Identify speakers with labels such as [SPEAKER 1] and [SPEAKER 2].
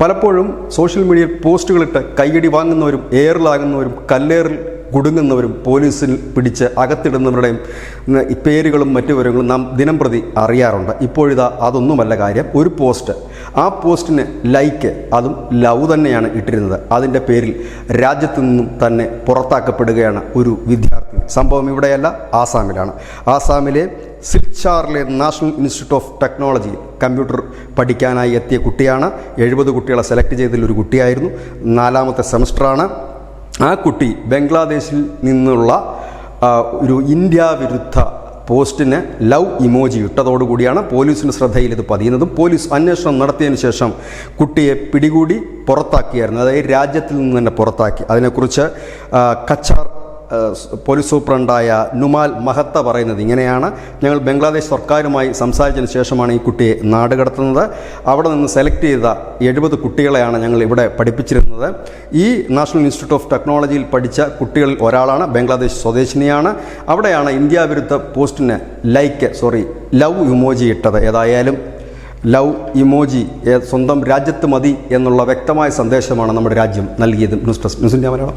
[SPEAKER 1] പലപ്പോഴും സോഷ്യൽ മീഡിയയിൽ പോസ്റ്റുകളിട്ട് കൈയടി വാങ്ങുന്നവരും എയറിലാകുന്നവരും കല്ലേറിൽ കുടുങ്ങുന്നവരും പോലീസിൽ പിടിച്ച് അകത്തിടുന്നവരുടെയും പേരുകളും മറ്റു വിവരങ്ങളും നാം ദിനം പ്രതി അറിയാറുണ്ട്. ഇപ്പോഴിതാ അതൊന്നുമല്ല കാര്യം. ഒരു പോസ്റ്റ് ആ പോസ്റ്റിന് ലൈക്ക് അതും ലവ് തന്നെയാണ് ഇട്ടിരുന്നത്. അതിന്റെ പേരിൽ രാജ്യത്തു നിന്നും തന്നെ പുറത്താക്കപ്പെടുകയാണ് ഒരു വിദ്യാർത്ഥി. സംഭവം ഇവിടെയല്ല ആസാമിലാണ്. ആസാമിലെ സിൽച്ചാറിലെ national institute of technology computer പഠിക്കാനായി എത്തിയ കുട്ടിയാണ്. എഴുപത് കുട്ടികളെ സെലക്ട് ചെയ്തതിൽ ഒരു കുട്ടിയായിരുന്നു. നാലാമത്തെ സെമസ്റ്ററാണ്. ആ കുട്ടി ബംഗ്ലാദേശിൽ നിന്നുള്ള ഒരു ഇന്ത്യ വിരുദ്ധ പോസ്റ്റിന് ലവ് ഇമോജി ഇട്ടതോടുകൂടിയാണ് പോലീസിന്റെ ശ്രദ്ധയിൽ ഇത് പതിയുന്നതും പോലീസ് അന്വേഷണം നടത്തിയതിനു ശേഷം കുട്ടിയെ പിടികൂടി പുറത്താക്കിയായിരുന്നു. അതായത് രാജ്യത്തിൽ നിന്ന് തന്നെ പുറത്താക്കി. അതിനെക്കുറിച്ച് കച്ചാർ പോലീസ് സൂപ്രണ്ടായ നുമാൽ മഹത്ത പറയുന്നത് ഇങ്ങനെയാണ്. ഞങ്ങൾ ബംഗ്ലാദേശ് സർക്കാരുമായി സംസാരിച്ചതിന് ശേഷമാണ് ഈ കുട്ടിയെ നാട് കടത്തുന്നത്. അവിടെ നിന്ന് സെലക്ട് ചെയ്ത എഴുപത് കുട്ടികളെയാണ് ഞങ്ങൾ ഇവിടെ പഠിപ്പിച്ചിരുന്നത്. ഈ നാഷണൽ ഇൻസ്റ്റിറ്റ്യൂട്ട് ഓഫ് ടെക്നോളജിയിൽ പഠിച്ച കുട്ടികളിൽ ഒരാളാണ് ബംഗ്ലാദേശ് സ്വദേശിനിയാണ്. അവിടെയാണ് ഇന്ത്യ വിരുദ്ധ പോസ്റ്റിന് ലൈക്ക് സോറി ലവ് ഇമോജി ഇട്ടത്. ഏതായാലും ലവ് ഇമോജി സ്വന്തം രാജ്യത്ത് മതി എന്നുള്ള വ്യക്തമായ സന്ദേശമാണ് നമ്മുടെ രാജ്യം നൽകിയത്. News desk news India Malayalam.